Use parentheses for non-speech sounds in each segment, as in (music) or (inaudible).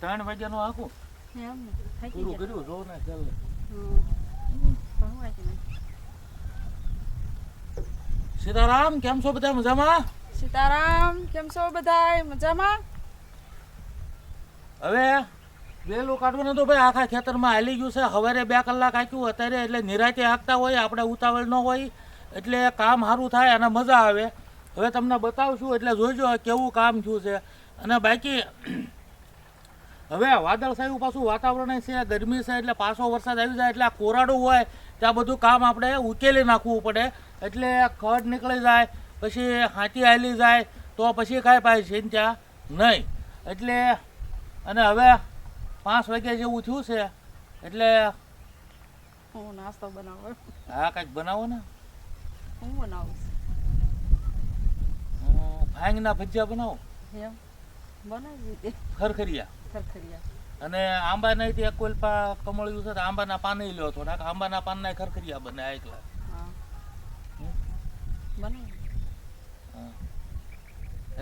ત્રણ વાગ્યાનું આખું? પૂરું કર્યું? જો ને ચાલ. સીતારામ કેમ છો બધા? મજામાં? સીતારામ કેમ છો બધાય? મજામાં? હવે વેલું કાઢવાનું તો ભાઈ. આખા ખેતરમાં હાલી ગયું છે. સવારે બે કલાક આખ્યું અત્યારે એટલે નિરાતે હાંકતા હોય આપણે ઉતાવળ ન હોય એટલે કામ સારું થાય અને મજા આવે. હવે તમને બતાવશું એટલે જોઈજો કેવું કામ થયું છે. અને બાકી હવે વાદળ સાહેબ પાછું વાતાવરણ છે ગરમી છે એટલે પાછો વરસાદ આવી જાય એટલે આ કોરાડું હોય ત્યાં બધું કામ આપણે ઉકેલી નાખવું પડે. એટલે ખડ નીકળી જાય પછી હાથી હાલી જાય તો પછી કાંઈ પાય ચિંતા નહીં. એટલે અને હવે પાંચ વાગ્યા જેવું થયું છે એટલે હું નાસ્તો બનાવું. હા કાંઈક બનાવો ને. હું બનાવું? ભાંગના ભજીયા બનાવો? એમ? બનાવી દે. ખરખરિયા. અને આંબા નહીં તે કોઈ પા કમળ્યું છે તો આંબાના પાન લ્યો થોડાક આંબાના પાનના ખરખરિયા બને એકલા.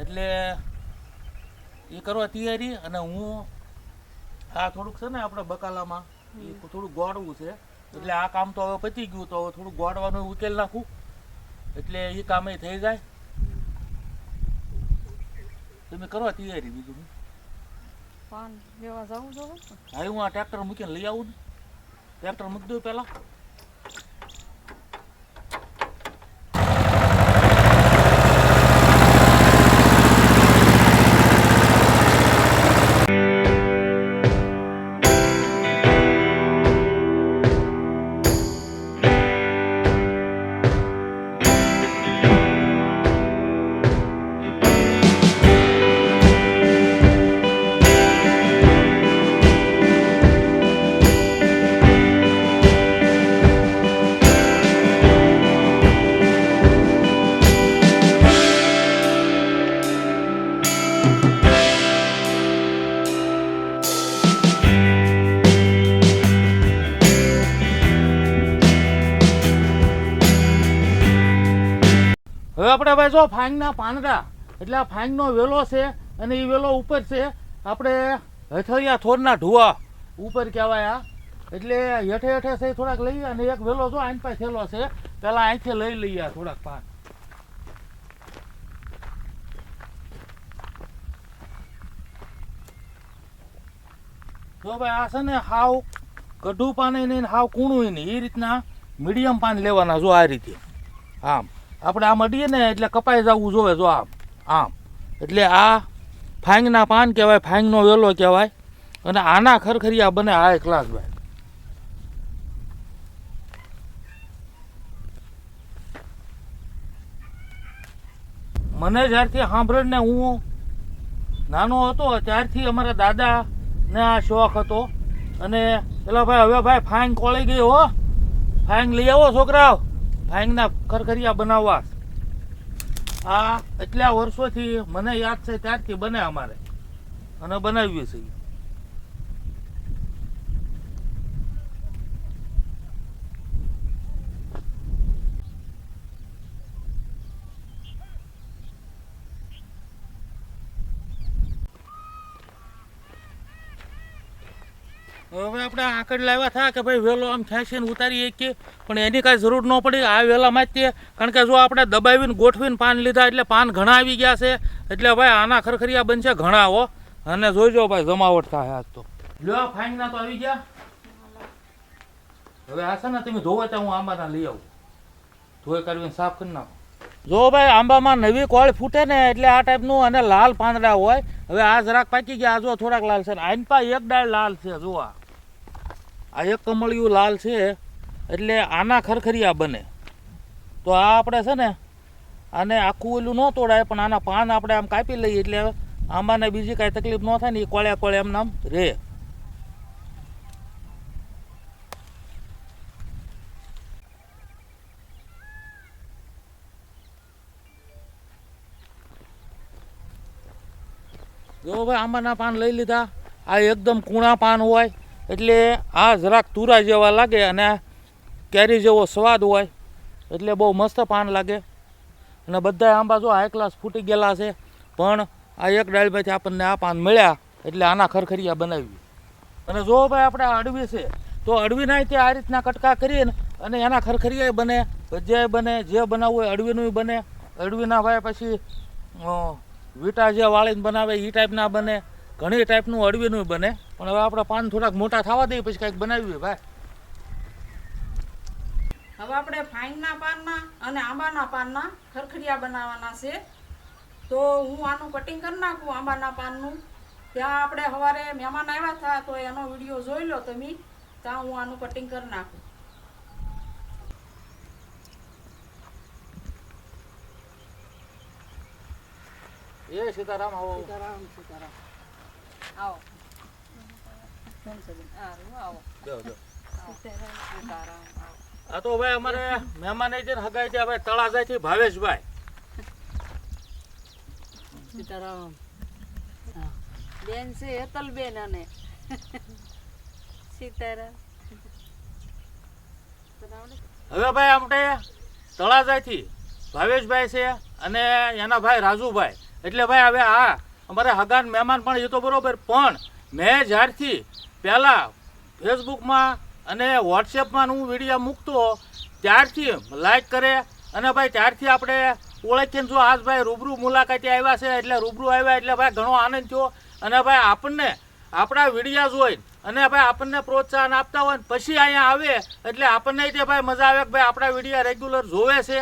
એટલે એ કરવા તૈયારી અને હું આ થોડુંક છે ને આપણે બકાલામાં એ થોડુંક ગોળવું છે. એટલે આ કામ તો હવે પતી ગયું તો હવે થોડુંક ગોળવાનું ઉકેલ નાખું. એટલે એ કામ એ થઈ જાય. તમે કરવા તૈયારી બીજું પાન, લેવા જવું જો હા. હું આ ટ્રેક્ટર મૂકીને લઈ આવું ટ્રેક્ટર મૂકી દઉં પહેલાં. આપણે ભાઈ જો ફાંગના પાંદડા. એટલે આ ફાંગનો વેલો છે અને એ વેલો ઉપર છે આપણે હથળિયા થોરના ઢુવા ઉપર કહેવાય આ. એટલે હેઠે હેઠે છે થોડાક લઈએ અને એક વેલો જો આઈન પાસે થેલો છે, પેલા અહીંથી લઈ લઈએ થોડાક પાન. જો ભાઈ આ છે ને હાવ કઢું પાન નહીં હાવ કૂણું નહીં એ રીતના મીડિયમ પાન લેવાના જો આ રીતે. આમ. આપણે આમ અડીએ ને એટલે કપાઈ જવું જોવે જો આમ આમ. એટલે આ ફાંગના પાન કહેવાય, ફાંગનો વેલો કહેવાય. અને આના ખરખરિયા બને આ ક્લાસ ભાઈ મને જ્યારથી સાંભળીને હું નાનો હતો, ત્યારથી અમારા દાદાને આ શોખ હતો. અને પેલા ભાઈ, હવે ભાઈ ફાંગ કોળી ગઈ હો. ફાંગ લઈ આવો છોકરાઓ. ફાંગના કરકરિયા બનાવવા. આ એટલા વર્ષોથી મને યાદ છે ત્યારથી બને અમારે. અને બનાવીએ છીએ હવે આપણે આંકડ લાવ્યા થા કે ભાઈ વેલો આમ ખેંચીને ઉતારીએ કે પણ એની કાંઈ જરૂર ન પડી. આ વેલામાં જ તે, કારણ કે જો આપણે દબાવીને ગોઠવીને પાન લીધા એટલે પાન ઘણા આવી ગયા છે. એટલે ભાઈ આના ખરખરિયા બનશે ઘણા, હો. અને જોઈજો ભાઈ, જમાવટ થાય આજ તો. લ્યો ફાઈનના તો આવી ગયા. હવે આ છે ને તમે ધોવા ત્યાં હું આંબાના લઈ આવું. ધોઈ કાઢીને સાફ કરી નાખો. જો ભાઈ, આંબામાં નવી કોળ ફૂટે ને એટલે આ ટાઈપનું અને લાલ પાંદડા હોય. હવે આ જરાક પાકી ગયા, આ જો થોડાક લાલ છે આઈન પા એક ડાળ લાલ છે જો આ. આ એક કમળિયું લાલ છે, એટલે આના ખરખરિયા બને. તો આ આપણે છે ને, આને આખું ઓલું ન તોડાય, પણ આના પાન આપણે આમ કાપી લઈએ, એટલે આંબાને બીજી કાંઈ તકલીફ ન થાય ને એ કોળ્યા કોળે એમ નામ રહે. જો ભાઈ આંબાના પાન લઈ લીધા. આ એકદમ કૂણા પાન હોય. એટલે આ જરાક તુરા જેવા લાગે અને કેરી જેવો સ્વાદ હોય, એટલે બહુ મસ્ત પાન લાગે. અને બધા આંબા જો હાઈ ક્લાસ ફૂટી ગયેલા છે, પણ આ એક ડાળમાંથી આપણને આ પાન મળ્યા, એટલે આના ખરખરિયા બનાવી અને જો ભાઈ આપણે અડવી છે, તો અડવીના તે આ રીતના કટકા કરીએ ને અને એના ખરખરિયા બને ભજીયા બને, જે બનાવવું હોય અડવીનું બને. અડવીના ભાઈ પછી વીટા જે વાળીને બનાવે એ ટાઈપના બને. ઘણી ટાઈપનું અડવીનું બને. પણ હવે આપણા પાન થોડાક મોટા થવા દઈએ પછી કંઈક બનાવીએ ભાઈ. હવે આપણે ફાઈનના પાનના અને આંબાના પાનના ખરખડિયા બનાવવાના છે. તો હું આનું કટિંગ કરી નાખું આંબાના પાનનું. ત્યાં આપણે સવારે મહેમાન આવ્યા હતા તો એનો વીડિયો જોઈ લો તમે. ત્યાં હું આનું કટિંગ કરી નાખું. એ સીતારામ આવો. સીતારામ સીતારામ. આવો. આ તો ભાઈ અમારે મહેમાન છે ને હગાઈ છે ભાઈ તળાજાથી ભાવેશભાઈ. સીતારામ. બેન છે હેતલ બેન અને. સીતારામ. હવે ભાઈ આપણે તળાજાથી ભાવેશભાઈ છે અને એના ભાઈ રાજુભાઈ. એટલે ભાઈ હવે આ અમારે હગાન મહેમાન પણ એ તો બરાબર, પણ મેં જ્યારથી પહેલાં ફેસબુકમાં અને વોટ્સએપમાં હું વીડિયો મૂકતો, ત્યારથી લાઈક કરે અને ભાઈ ત્યારથી આપણે ઓળખીને જો આજ ભાઈ રૂબરૂ મુલાકાતે આવ્યા છે, એટલે રૂબરૂ આવ્યા, એટલે ભાઈ ઘણો આનંદ થયો અને ભાઈ આપણને આપણા વિડીયા જોઈ અને ભાઈ આપણને પ્રોત્સાહન આપતા હોય પછી અહીંયા આવે, એટલે આપણને તે ભાઈ મજા આવે કે ભાઈ આપણા વિડીયા રેગ્યુલર જોવે છે.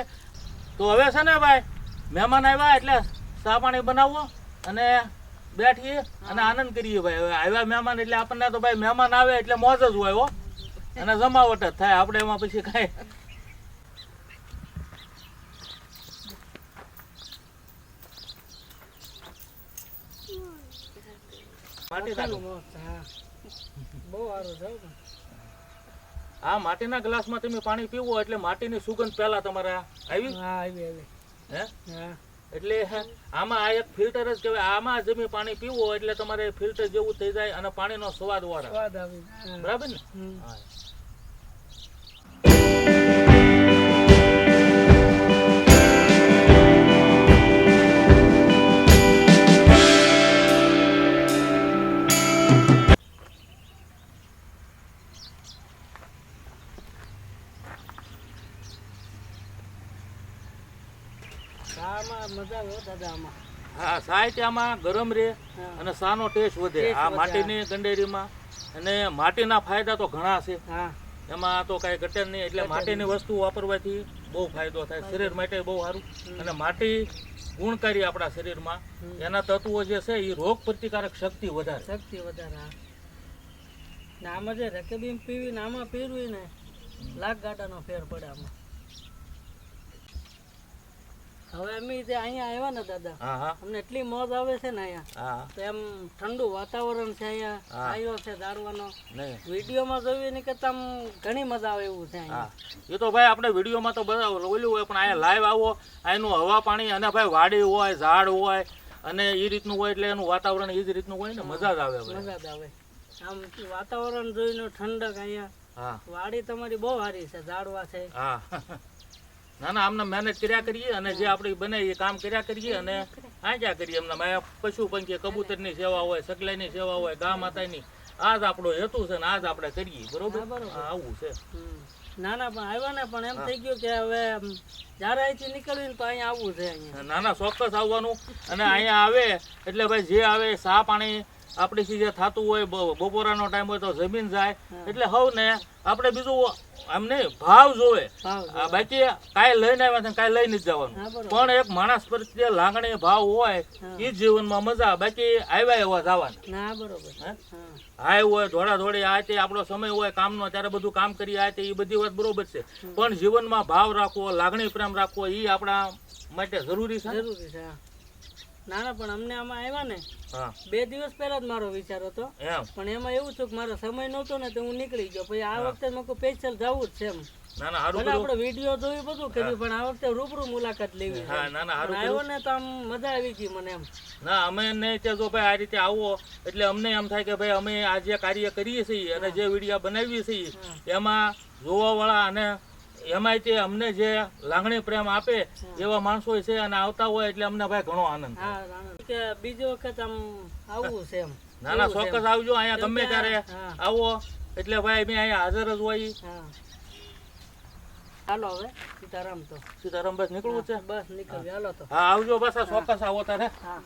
તો હવે છે ને ભાઈ, મહેમાન આવ્યા, એટલે ચા પાણી બનાવો. અને બેઠીએ અને આનંદ કરીએ ભાઈ. હવે આવ્યા મહેમાન એટલે આપણને તો ભાઈ મહેમાન આવે એટલે મોજ જ હોય હો. અને જમાવટ જ થાય. આપણે એમાં પછી કાંઈ આ માટીના ગ્લાસમાં તમે પાણી પીવો એટલે માટીની સુગંધ પહેલા તમારે આવી? હે. એટલે આમાં આ એક ફિલ્ટર જ કહેવાય. આમાં જમી પાણી પીવું એટલે તમારે ફિલ્ટર જેવું થઈ જાય અને પાણીનો સ્વાદ વાળા. બરાબર ને? હા. હા સાહિત્યમાં ગરમ રહે અને સાનો ટેસ્ટ વધે. આ માટીની ગંડેરીમાં અને માટીના ફાયદા તો ઘણા છે. એમાં તો કાંઈ ઘટે નહીં. એટલે માટીની વસ્તુ વાપરવાથી બહુ ફાયદો થાય. શરીર માટે બહુ સારું. અને માટી ગુણકારી આપણા શરીરમાં. એના તત્વો જે છે એ રોગ પ્રતિકારક શક્તિ વધારે. શક્તિ વધારે હા. આમાં જે રકેબીમ પીવી ને આમાં પીરવી ને લાખ ગાડાનો ફેર પડે આમાં. હવે અમે જે અહીંયા આવ્યા ને દાદા અમને એટલી મોજ આવે છે ને અહીંયા. તો એમ ઠંડુ વાતાવરણ છે અહીંયા આવ્યો છે દારવાનો. વિડીયોમાં જોઈએ ને કે તમ ઘણી મજા આવે એવું છે અહીંયા. એ તો ભાઈ આપણે વિડીયોમાં તો બધા ઓલું હોય પણ અહીંયા લાઈવ આવો અહીંનું હવા પાણી અને ભાઈ વાડી હોય ઝાડ હોય અને એ રીતનું હોય એટલે એનું વાતાવરણ એ જ રીતનું હોય ને મજા જ આવે મજા જ આવે. આમ વાતાવરણ જોઈને ઠંડક અહીંયા. વાડી તમારી બહુ સારી છે ઝાડવા છે. હા. (laughs) ના ના આમને મહેનત કર્યા કરીએ અને જે આપણે બને એ કામ કર્યા કરીએ અને આંચ્યા કરીએ. એમના માયા પશુ પંખી કબૂતરની સેવા હોય સકલાઈની સેવા હોય ગા માતાની. આ જ આપણો હેતુ છે ને આ જ આપણે કરીએ બરોબર? આવું છે. ના ના પણ આવ્યા ને પણ એમ થઈ ગયું કે હવે જયારે અહીંથી નીકળ્યું તો અહીંયા આવવું છે નાના ના ના ચોક્કસ આવવાનું. અને અહીંયા આવે એટલે ભાઈ જે આવે સા પાણી આપણીથી સીધે થતું હોય બપોરાનો ટાઈમ હોય તો જમીન જાય. એટલે હવ ને આપણે બીજું આમ નહીં ભાવ જોવે. બાકી કાંઈ લઈને આવ્યા છે કાંઈ લઈને જ જવાનું. પણ એક માણસ પ્રત્યે લાગણી ભાવ હોય એ જીવનમાં મજા બાકી આવ્યા એવા જવાના. હાય હોય ધોડા ધોડી આ તે આપણો સમય હોય કામનો ત્યારે બધું કામ કરી આ તે એ બધી વાત બરોબર છે. પણ જીવનમાં ભાવ રાખવો લાગણી પ્રેમ રાખવો એ આપણા માટે જરૂરી છે જરૂરી છે ના ના પણ અમને આમાં આવ્યા ને બે દિવસ પહેલા જ મારો વિચાર હતો. પણ એમાં એવું થયું કે મારો સમય નહોતો ને તો હું નીકળી ગયો. પછી આ વખતે મેં સ્પેશિયલ જવું જ છે એમ. ના ના હારું આપણે વીડિયો જોયું બધું કર્યું પણ આ વખતે રૂબરૂ મુલાકાત લેવી હા ના ના હારું આવ્યો ને તો આમ મજા આવી ગઈ મને એમ. ના અમે ને ત્યાં જો ભાઈ આ રીતે આવો. એટલે અમને એમ થાય કે ભાઈ અમે આ જે કાર્ય કરીએ છીએ અને જે વીડિયો બનાવીએ છીએ એમાં જોવાવાળા અને એમાંય તે અમને જે લાગણી પ્રેમ આપે એવા માણસો છે અને આવતા હોય એટલે અમને ભાઈ ઘણો આનંદ. કે બીજી વખત આમ આવવું છે એમ. ના ના ચોક્કસ આવજો અહીંયા ગમે ત્યારે આવો. એટલે ભાઈ મેં અહીંયા હાજર જ હોય. હાલો હવે સીતારામ તો. સીતારામ બસ નીકળવું છે? બસ નીકળવી હાલો તો. હા આવજો બસ આ ચોક્કસ આવો તારે. હા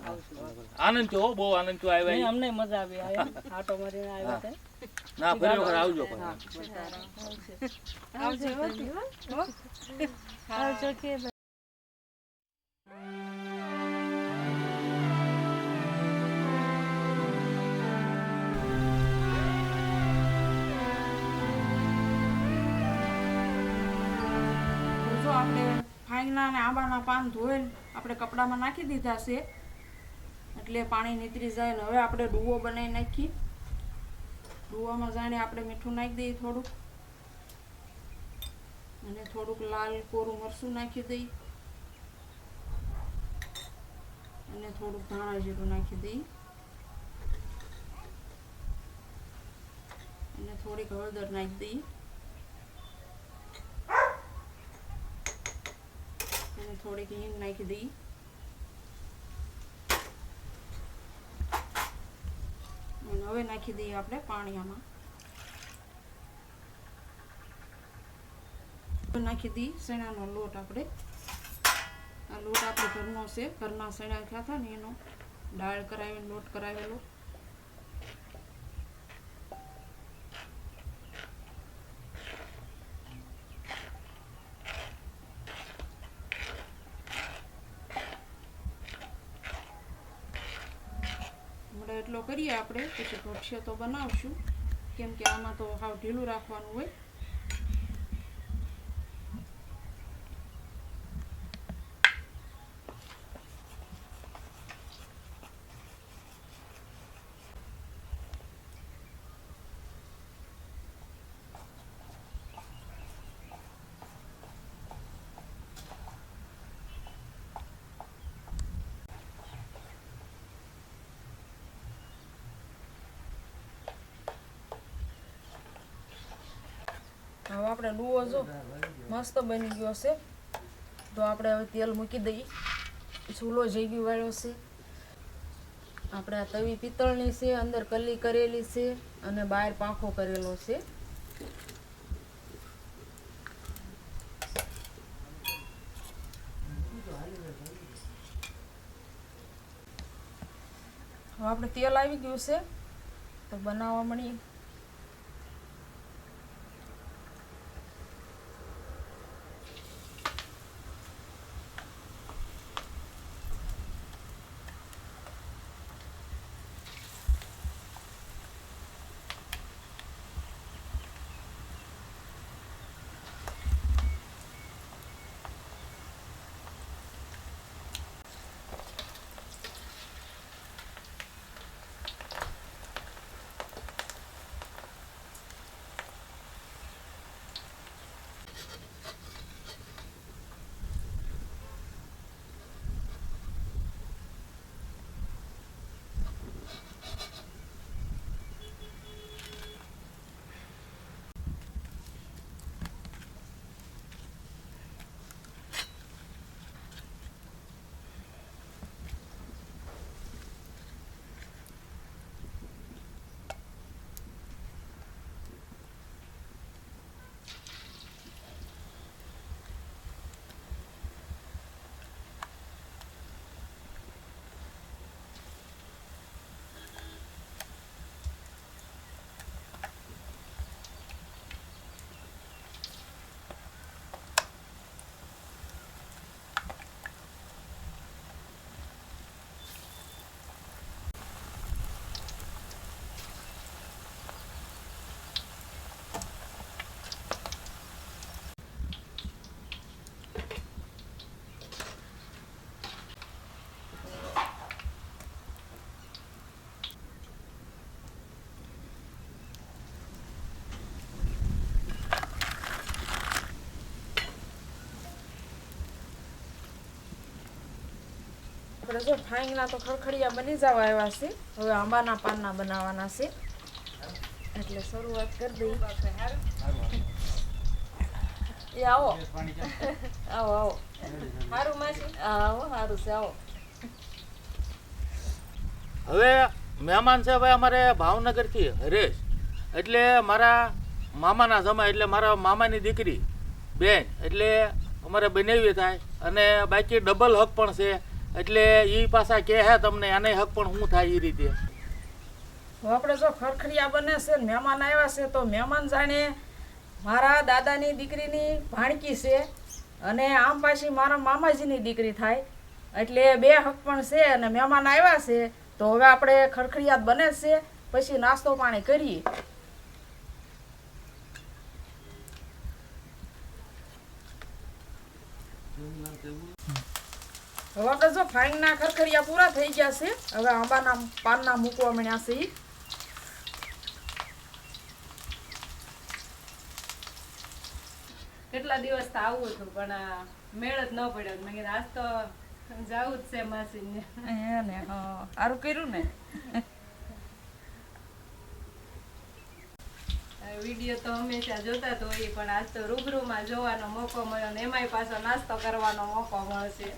આનંદ થયો બહુ આનંદ થયો આવ્યા નહીં, અમને મજા આવી આટો મારીને આવ્યા છે ના ફરી વખત આવજો પણ. આવજો કે અને આંબાના પાન ધોઈને આપણે કપડામાં નાખી દીધા છે. એટલે પાણી નીતરી જાય ને હવે આપણે ડૂવો બનાવી નાખી ડૂવામાં જાણે આપણે મીઠું નાખી દઈએ થોડુંક. અને થોડુંક લાલ કોરું મરચું નાખી દઈ અને થોડુંક ધાણા જીરું નાખી દઈ અને થોડીક હળદર નાખી દઈ થોડીક હિંગ નાખી દઈ અને હવે નાખી દઈએ આપણે પાણી નાખી દઈ શેણાનો લોટ આપણે. આ લોટ આપણે ઘરનો છે ઘરના શેણા ખાતા ને એનો. દાળ કરાવીને લોટ કરાવેલો હમણાં આપણે પછી ભક્ષ્ય તો બનાવશું. કેમ કે આમાં તો હાવ ઢીલું રાખવાનું હોય. આપણે લુઓ જો મસ્ત બની ગયો છે. તો આપણે હવે તેલ મૂકી દઈએ. ચૂલો જઈ વાળ્યો છે. આપણે આ તવી પિત્તળની છે, અંદર કલી કરેલી છે અને બહાર પાંખો કરેલો છે. હવે આપણે તેલ આવી ગયું છે. તો બનાવવા મળી આપણે જો ફાઈંગના તો ખડખડિયા બની જવા આવ્યા છે. હવે આંબાના પાનના બનાવવાના છે. એટલે શરૂઆત કરી દઈ એ આવો. આવો આવો. સારું માસી? આવો સારું છે આવો. હવે મહેમાન છે ભાઈ અમારે ભાવનગરથી હરેશ. એટલે મારા મામાના જમાય એટલે મારા મામાની દીકરી બેન એટલે અમારે બનાવી થાય. અને બાકી ડબલ હક પણ છે. એટલે એ પાછા કહે હે તમને આને હક પણ શું થાય એ રીતે? તો આપણે જો ખરખરિયા બને છે ને મહેમાન આવ્યા છે તો મહેમાન જાણે મારા દાદાની દીકરીની ભાણકી છે અને આમ પાછી મારા મામાજીની દીકરી થાય. એટલે બે હક પણ છે અને મહેમાન આવ્યા છે તો હવે આપણે ખરખરિયાત બને છે પછી નાસ્તો પાણી કરીએ. હવે આપણે જો ફાઈનના ખરખરિયા પૂરા થઈ ગયા છે. હવે આંબાના પાનના મૂકવા મળ્યા છે. કેટલા દિવસ તો આવું હતું પણ આ મેળ જ ન પડ્યો. મેં કીધું આજ તો જવું જ છે માસીને. ને હા. સારું કર્યું ને. વીડિયો તો હંમેશા જોતા જ હોઈએ પણ આજ તો રૂબરૂમાં જોવાનો મોકો મળ્યો ને એમાંય પાછો નાસ્તો કરવાનો મોકો મળશે.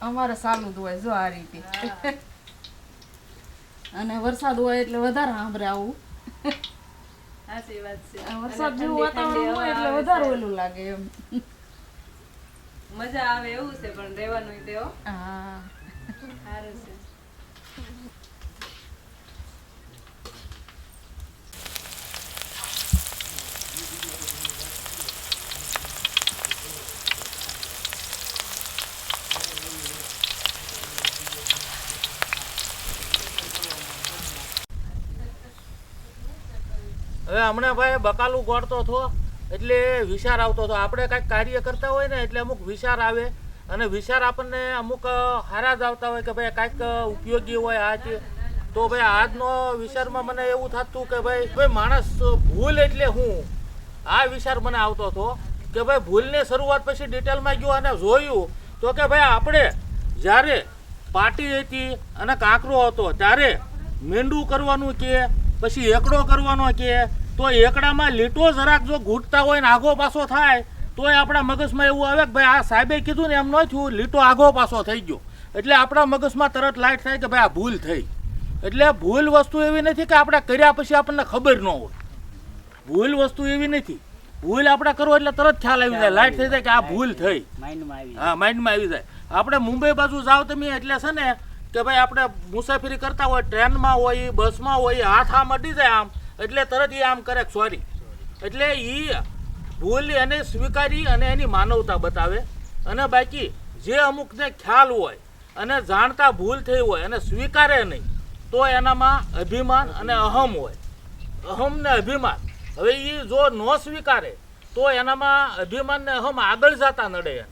અમારે સાલું જ હોય જો આ રીતે. અને વરસાદ હોય એટલે વધારે સાંભળે આવું. સાચી વાત છે. વરસાદ જેવું વાતાવરણ હોય એટલે વધારે ઓલું લાગે એમ. મજા આવે એવું છે પણ રહેવાનું તેઓ હા. સારું છે. હવે હમણાં ભાઈ બકાલું ગોળતો હતો, એટલે વિચાર આવતો હતો. આપણે કાંઈક કાર્ય કરતા હોય ને એટલે અમુક વિચાર આવે. અને વિચાર આપણને અમુક હારા જ આવતા હોય કે ભાઈ કાંઈક ઉપયોગી હોય આ તે. તો ભાઈ આજનો વિચારમાં મને એવું થતું કે ભાઈ ભાઈ માણસ ભૂલ એટલે હું? આ વિચાર મને આવતો હતો કે ભાઈ ભૂલની શરૂઆત પછી ડિટેલમાં ગયો અને જોયું તો કે ભાઈ આપણે જ્યારે પાટી હતી અને કાંકરો હતો, ત્યારે મેંડું કરવાનું કે, પછી એકડો કરવાનો કે તો એકડામાં લીટો જરાક જો ઘૂંટતા હોય ને આગો પાછો થાય તોય આપણા મગજમાં એવું આવે કે ભાઈ આ સાહેબે કીધું ને એમ ન થયું લીટો આગો પાછો થઈ ગયો. એટલે આપણા મગજમાં તરત લાઈટ થાય કે ભાઈ આ ભૂલ થઈ. એટલે ભૂલ વસ્તુ એવી નથી કે આપણે કર્યા પછી આપણને ખબર ન હોય. ભૂલ વસ્તુ એવી નથી. ભૂલ આપણે કરો એટલે તરત ખ્યાલ આવી જાય. લાઈટ થઈ જાય કે આ ભૂલ થઈ માઇન્ડમાં હા માઇન્ડમાં આવી જાય. આપણે મુંબઈ બાજુ જાઓ તમે એટલે છે ને કે ભાઈ આપણે મુસાફરી કરતા હોય ટ્રેનમાં હોય બસમાં હોય હાથ આમ અડી જાય આમ. એટલે તરત એ આમ કરે સોરી એટલે એ ભૂલ એને સ્વીકારી અને એની માનવતા બતાવે. અને બાકી જે અમુકને ખ્યાલ હોય અને જાણતા ભૂલ થઈ હોય અને સ્વીકારે નહીં, તો એનામાં અભિમાન અને અહમ હોય. અહમ ને અભિમાન. હવે એ જો ન સ્વીકારે, તો એનામાં અભિમાન ને અહમ આગળ જતા નડે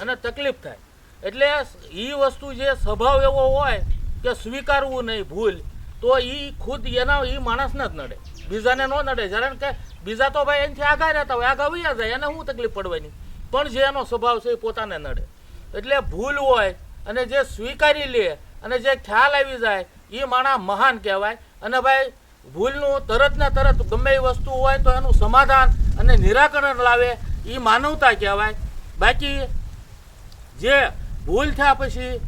અને તકલીફ થાય. એટલે એ વસ્તુ જે સ્વભાવ એવો હોય કે સ્વીકારવું નહીં ભૂલ તો એ ખુદ એના એ માણસને જ નડે. બીજાને ન નડે. કારણ કે બીજા તો ભાઈ એનાથી આગા રહેતા હોય. આગા વૈયા જાય. એને શું તકલીફ પડવાની? પણ જે એનો સ્વભાવ છે એ પોતાને નડે. એટલે ભૂલ હોય અને જે સ્વીકારી લે અને જે ખ્યાલ આવી જાય એ માણસ મહાન કહેવાય. અને ભાઈ, ભૂલનું તરત ને તરત ગમે એ વસ્તુ હોય તો એનું સમાધાન અને નિરાકરણ લાવે એ માનવતા કહેવાય. બાકી જે ભૂલ થયા પછી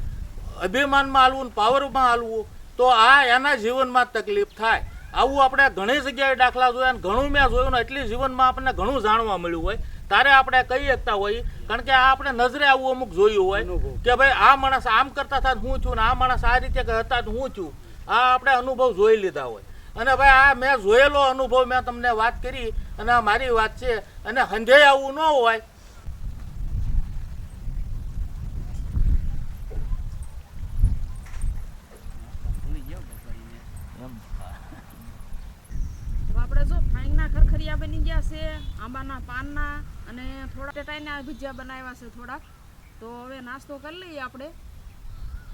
અભિમાનમાં હાલવું પાવરમાં હાલવું તો આ એના જીવનમાં તકલીફ થાય. આવું આપણે ઘણી જગ્યાએ દાખલા જોયા ને ઘણું મેં જોયું ને એટલી જીવનમાં આપણને ઘણું જાણવા મળ્યું હોય. ત્યારે આપણે કહી શકતા હોઈએ કારણ કે આ આપણે નજરે આવું અમુક જોયું હોય. કે ભાઈ આ માણસ આમ કરતા હતા હું છું ને આ માણસ આ રીતે હતા હું છું. આ આપણે અનુભવ જોઈ લીધા હોય. અને ભાઈ આ મેં જોયેલો અનુભવ મેં તમને વાત કરી અને આ મારી વાત છે. અને સંધે આવું ન હોય તો આપણે જો ખરખરિયા બની ગયા છે, આંબાના પાનના અને થોડા ટેટાઈના ભજીયા બનાવ્યા છે થોડાક. તો હવે નાસ્તો કરી લઈએ આપણે.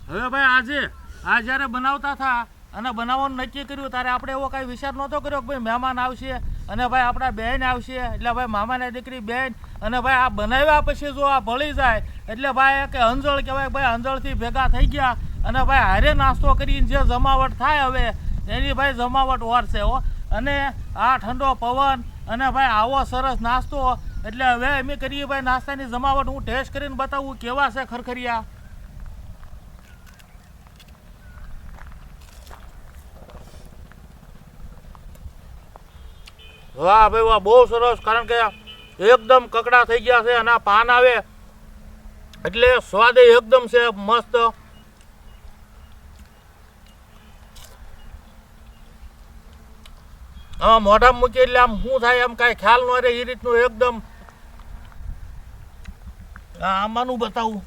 હવે ભાઈ આજે, આ જ્યારે બનાવતા હતા અને બનાવવાનું નક્કી કર્યું, ત્યારે આપણે એવો કાંઈ વિચાર નહોતો કર્યો કે ભાઈ મહેમાન આવશે અને ભાઈ આપણા બહેન આવશે. એટલે ભાઈ મામાની દીકરી બહેન અને ભાઈ આ બનાવ્યા પછી જો આ ભળી જાય, એટલે ભાઈ કે અંજળ કહેવાય ભાઈ અંજળથી ભેગા થઈ ગયા. અને ભાઈ હારે નાસ્તો કરીને જે જમાવટ થાય હવે, એની ભાઈ જમાવટ ઓરશે હો. અને આ ઠંડો પવન, અને ભાઈ આવો સરસ નાસ્તો. એટલે હવે એમ કરીએ ભાઈ નાસ્તાની જમાવટ. હું ટેસ્ટ કરીને બતાવું કેવા છે ખરખરિયા. વાહ ભાઈ વાહ, બહુ સરસ. કારણ કે એકદમ કકડા થઈ ગયા છે અને પાન આવે. એટલે સ્વાદ એકદમ છે, મસ્ત. હા મોઢામાં મૂકી એટલે આમ શું થાય એમ કાંઈ ખ્યાલ ન રહે, એ રીતનું એકદમ. આમાંનું બતાવું.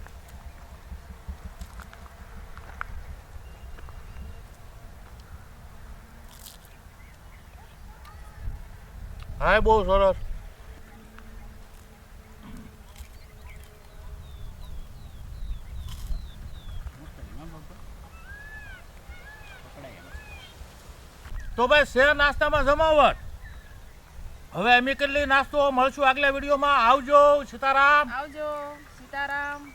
હા બહુ સરસ. તો ભાઈ શેર નાસ્તામાં જમાવટ. હવે એમ કેટલી નાસ્તો મળશું આગલા વિડીયોમાં? આવજો, સીતારામ. આવજો, સીતારામ.